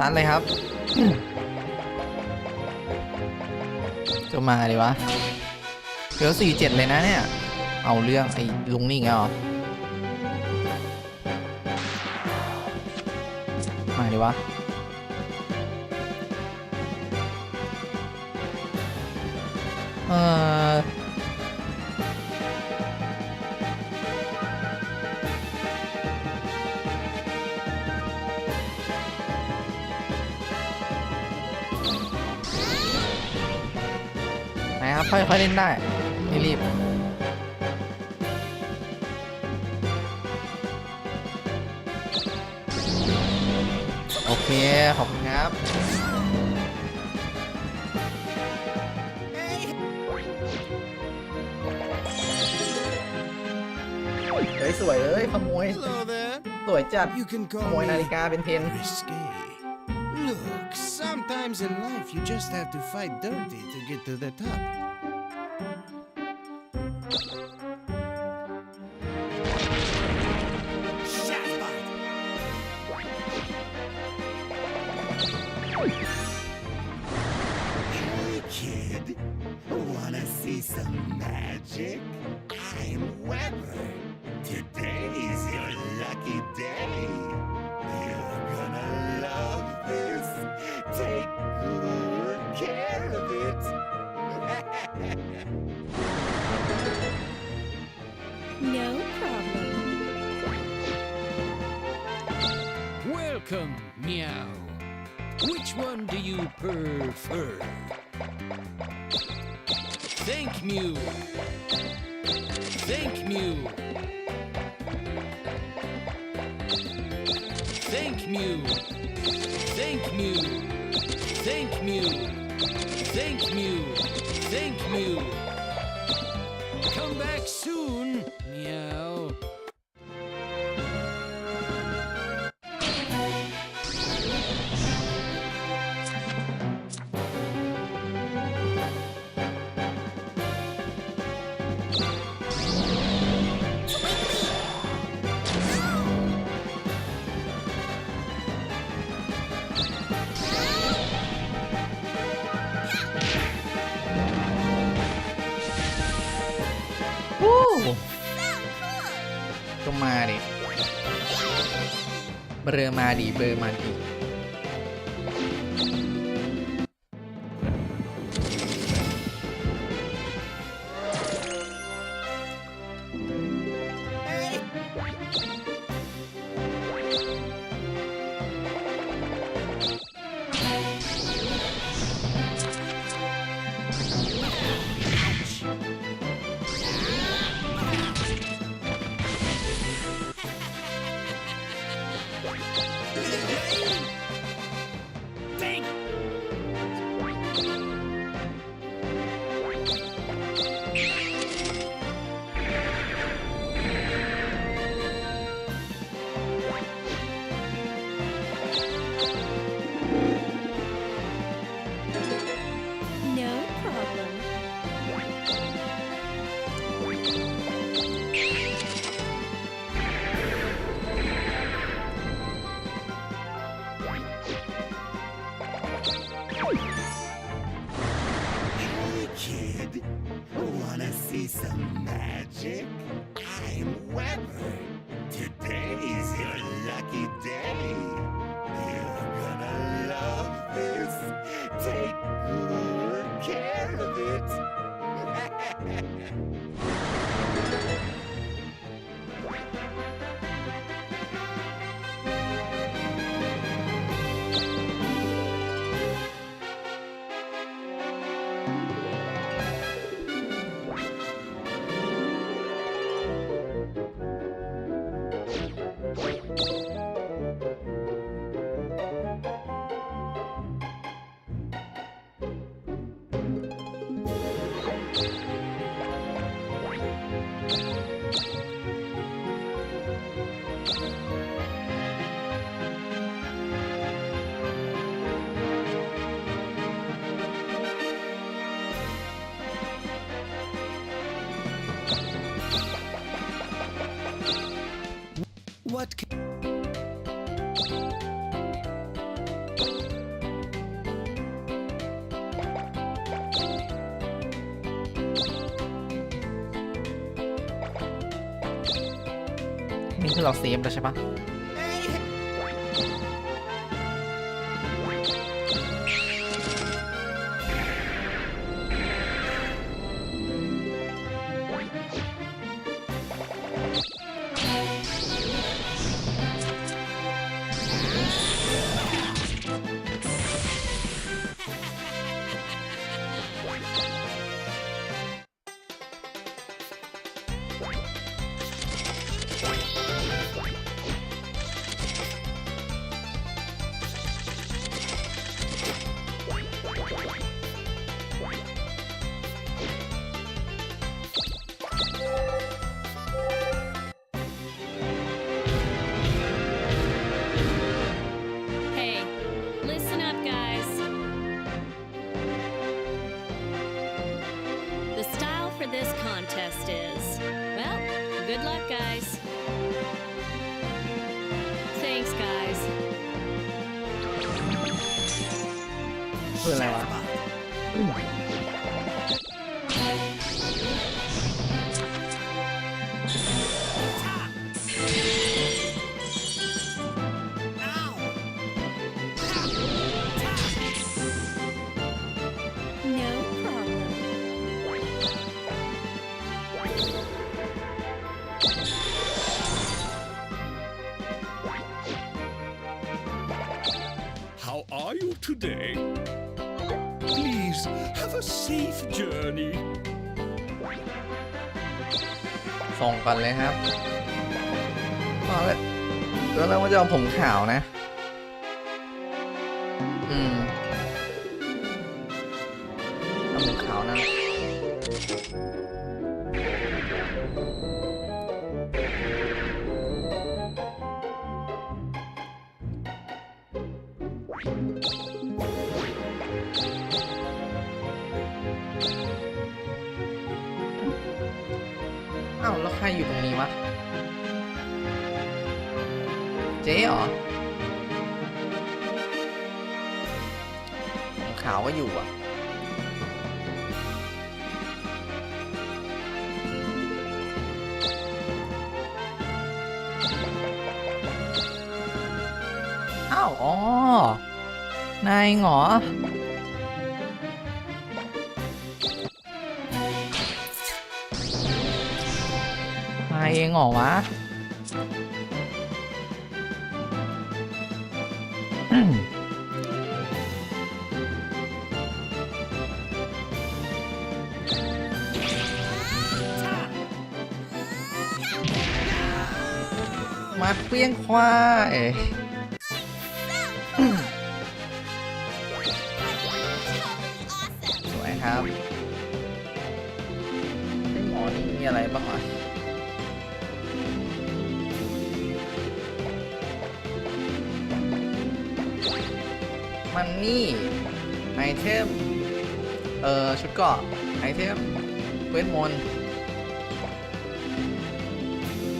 ตันเลยครับจะมาดิวะเดี๋ยวสี่เจ็ดเลยนะเนี่ย เอาเรื่องไอ้ลุงนี่ไงเหรอมาดิวะเออ ครับค่อยๆเล่นได้ไม่รีบโอเค ขอบคุณครับเฮ้ยสวยเลยขโมย Hello there. สวยจัด You can ข call โมยนา me ฬิกาเป็นเทน risque. Look, sometimes in life you just have to fight dirty to get to the top. What? weapon. Thank Mew. Come back soon, meow. เบอร์มาดีเบอร์มาดี No What can... นี่คือเราเซฟแล้วใช่ปะ คืออะไรวะ ก่อนเลยครับมาเลยแล้วเราก็จะเอาผมขาวนะ อืมเอาผมขาวนะ อยู่ตรงนี้วะ เจ๊เหรอผมขาวก็อยู่อะอ้าวอ๋อนายเหรอ เองเหรอวะมาเปี้ยงควายสวยครับไอ้หมอนี่มีอะไรบ้างวะ นนี่ไอเทม เอ่อ ชุดเกาะไอเทมเวทมนต์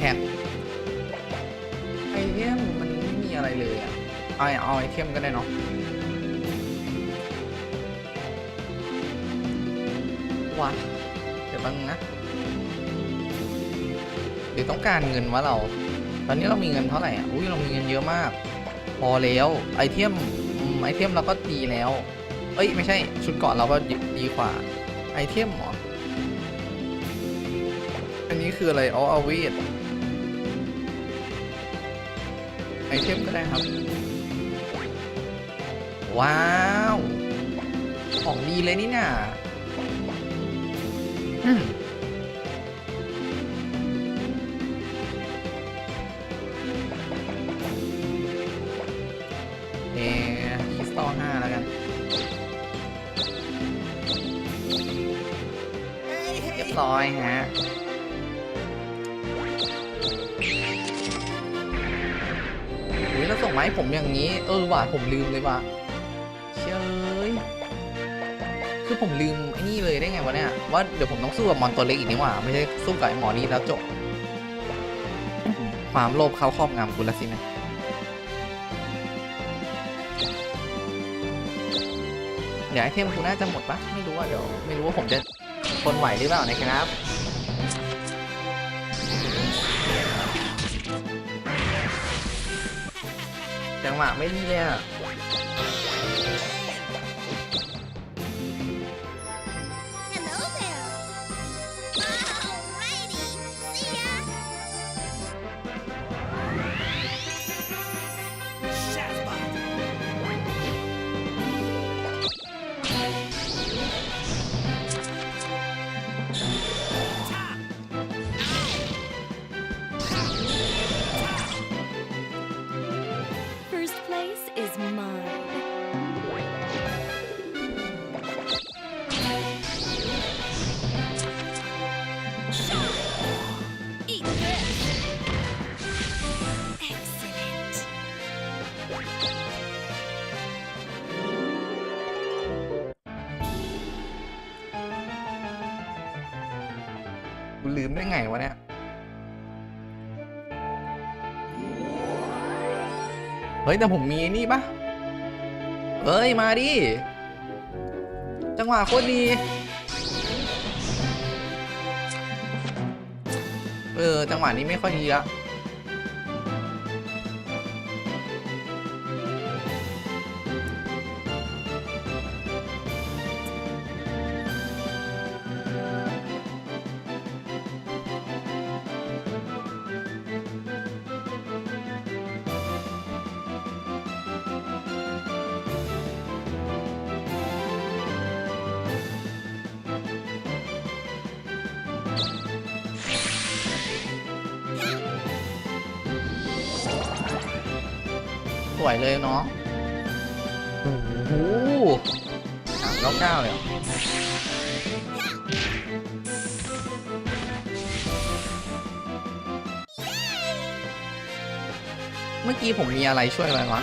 แฮกไอเทมมันไม่มีอะไรเลยอะเอาเอาไอเทมก็ได้เนาะวะเดี๋ยวแป๊บนึงนะเดี๋ยวต้องการเงินวะเรา ตอนนี้เรามีเงินเท่าไหร่อะ อุ้ยเรามีเงินเยอะมาก พอแล้วไอเทม ไอเทมเราก็ดีแล้ว เอ้ย ไม่ใช่ชุดเกาะเราก็ดีกว่า ไอเทมเหรอ อันนี้คืออะไรอ๋ออาวีดไอเทมก็ได้ครับ ว้าว ของดีเลยนี่น่ะ อยฮะอุ้ยแล้วส่งมาให้ผมอย่างนี้ เออว่ะผมลืมเลยว่ะเชยคือผมลืมไอ้นี่เลยได้ไงวะเนี่ย ว่าเดี๋ยวผมต้องสู้กับมอนตัวเล็กอีกนี่หว่า ไม่ใช่สู้กับไอ้หมอนี่แล้วจบ ความโลภเขาครอบงำกูแล้วสินะเดี๋ยวไอเทมกูน่าจะหมดปะไม่รู้อะเดี๋ยวไม่รู้ว่าผมจะ ทนไหวหรือเปล่านะครับ จังหวะไม่ดีเลยอะ กูลืมได้ไงวะเนี่ยเฮ้ยแต่ผมมีนี่ปะเฮ้ย มาดิ จังหวะโคตรดี เออ จังหวะนี้ไม่ค่อยดีละ วยเลยเนาะโอ้โหสามเก้าเก้าเลยเหรอเมื่อกี้ผมมีอะไรช่วยไว้วะ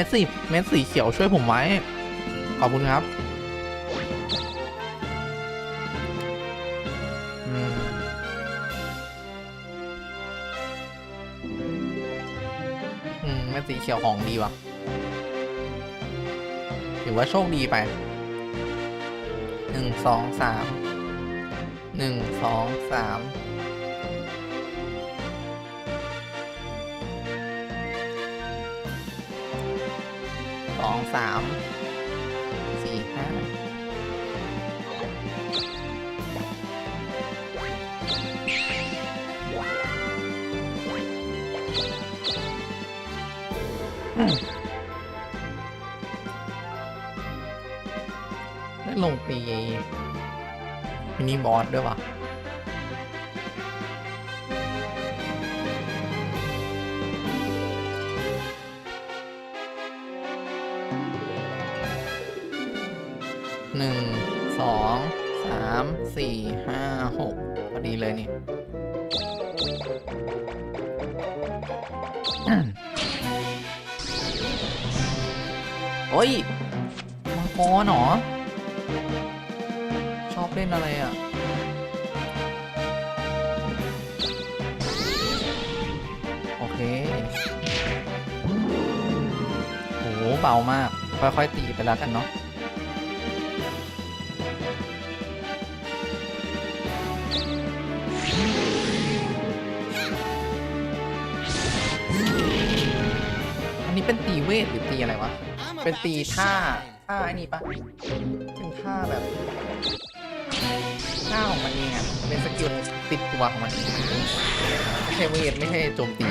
ม็ดสีเม็ดสีเขียวช่วยผมไว้ ขอบคุณครับอืมเม็ดสีเขียวของดีวะถือว่าโชคดีไปหนึ่งสองสามหนึ่งสองสาม สามสี่ห้าอืมได้ลงตีมินิบอสด้วยวะ โอ้ยมังกรหรอ ชอบเล่นอะไรอะ โอเค โห เบามาก ค่อยๆตีไปแล้วกันเนาะนี้เป็นตีเวทหรือตีอะไรวะ เป็น about ตี to ท่า shine. ท่าไอ้นี่ปะเป็นท่าแบบท่าของมันเองอะเป็นสกิลติดตัวของมันเองไม่ใช่เวทไม่ใช่โจมตี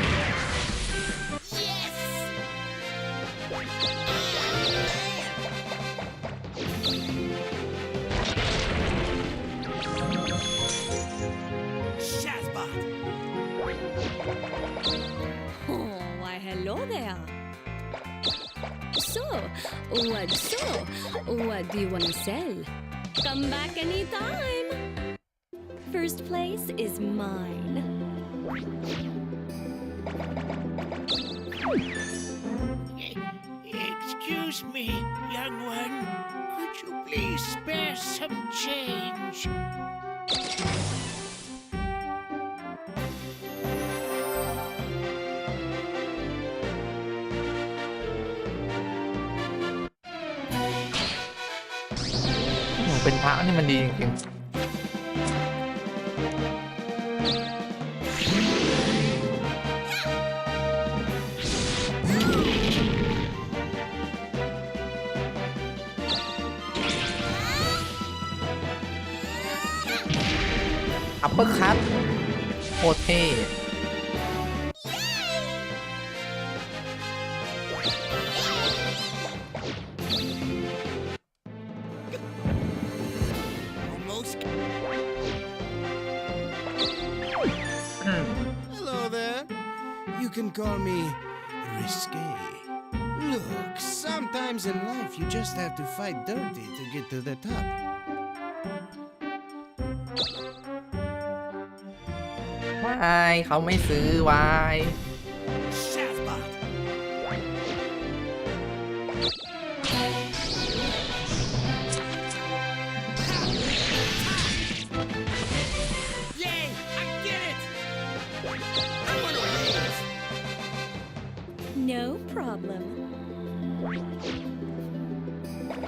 what so? What do you want to sell? Come back anytime. First place is mine. เป็นพระนี่มันดีจริง You can call me risque. Look, sometimes in life you just have to fight dirty to get to the top. วายเขาไม่ซื้อวาย Out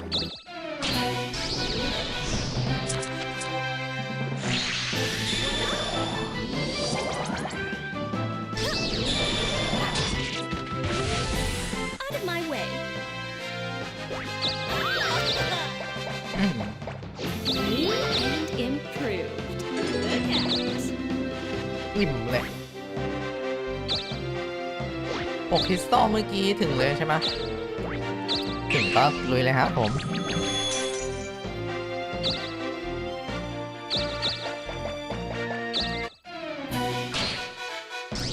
of my way. อืม New and improved. Look out. อิ่มเลยปกคริสตัลเมื่อกี้ถึงเลยใช่ไหมถึง ก็ลุยเลยครับผม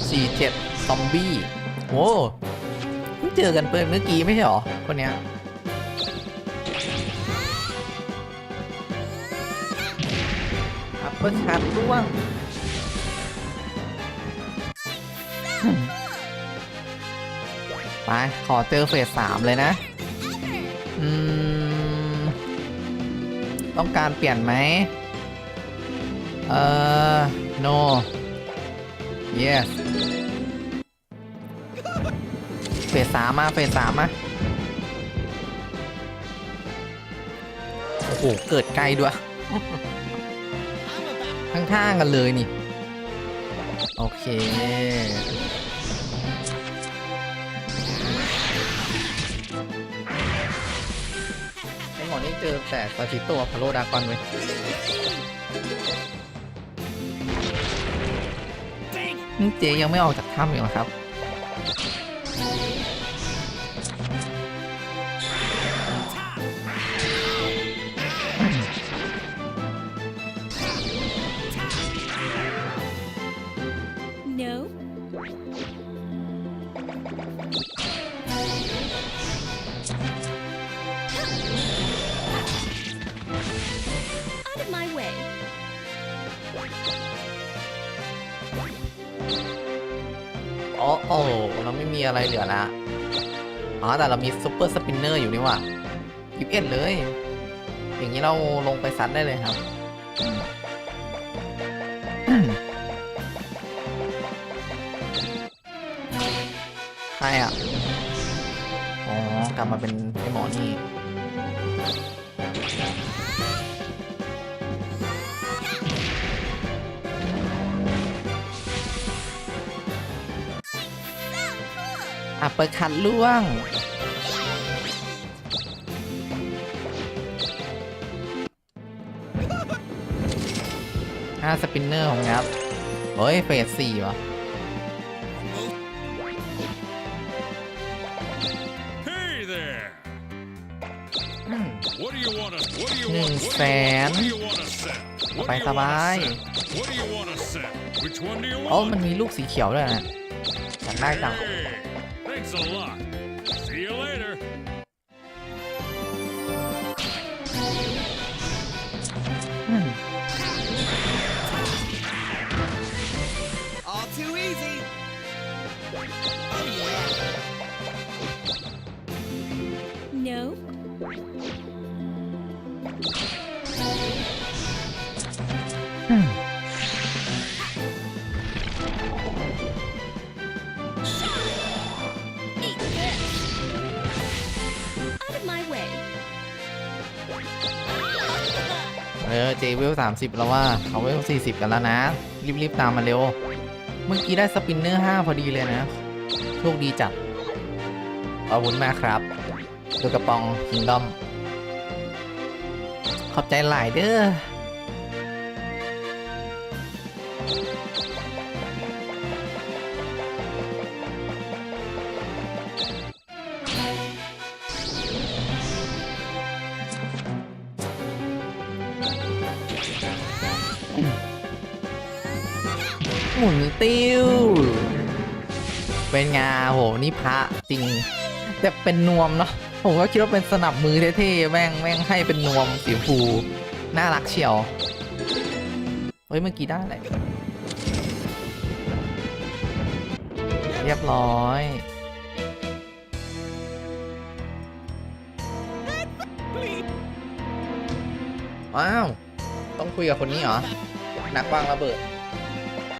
สี่เจ็ดซอมบี้โอ้เพิ่งเจอกันเปิดเมื่อกี้ไม่ใช่หรอคนเนี้ยอัปเปอร์คัทร่วงไป ขอเจอเฟสสามเลยนะ อืม ต้องการเปลี่ยนไหม เอ่อ no yes เฟสสามมาเฟสสามมาโอ้โห เกิดไกลด้วย ข้างๆกันเลยนี่ โอเค เจอแต่ซาชิโตะพาโลดากอนเว้ยนี่เจยังไม่ออกจากถ้ำอยู่เหรอครับ อ๋อโอ้เราไม่มีอะไรเหลือละอ๋อแต่เรามีซุปเปอร์สปินเนอร์อยู่นี่ว่ายิบเอ็ดเลย อย่างนี้เราลงไปซัดได้เลยครับใครอะ อ๋อ กลับมาเป็นไอ้หมอนี่ อัปเปอร์คัดล่วง ห้าสปินเนอร์ของงับเฮ้ย เฟสสี่วะ Hey there! อืม What do you want to? What do you หนึ่ง want? What แส do you, น what do you want to set? ส What บาย do ส you บาย want to set? What do you want to set? Which one do you โอ้ want? มันมีลูกสีเขียวด้วยนะอยากได้จัง Hey, thanks a lot. See you later. อืม All too easy. Oh yeah. No? เจเวลสามสิบแล้วว่าเขาเวลสี่สิบกันแล้วนะ รีบๆตามมาเร็ว เมื่อกี้ได้สปินเนอร์ห้าพอดีเลยนะ โชคดีจัดขอบคุณมากครับดูกระปองคิงดอม ขอบใจหลายเด้อ หมุนติ้ว เป็นงาโหนี่พระจริง แต่เป็นนวมเนาะผมก็คิดว่าเป็นสนับมือเท่ๆแม่งแม่งให้เป็นนวมสีชมพูน่ารักเชียว เฮ้ยเมื่อกี้ได้อะไรเรียบร้อยว้าว ต้องคุยกับคนนี้เหรอนักวางระเบิด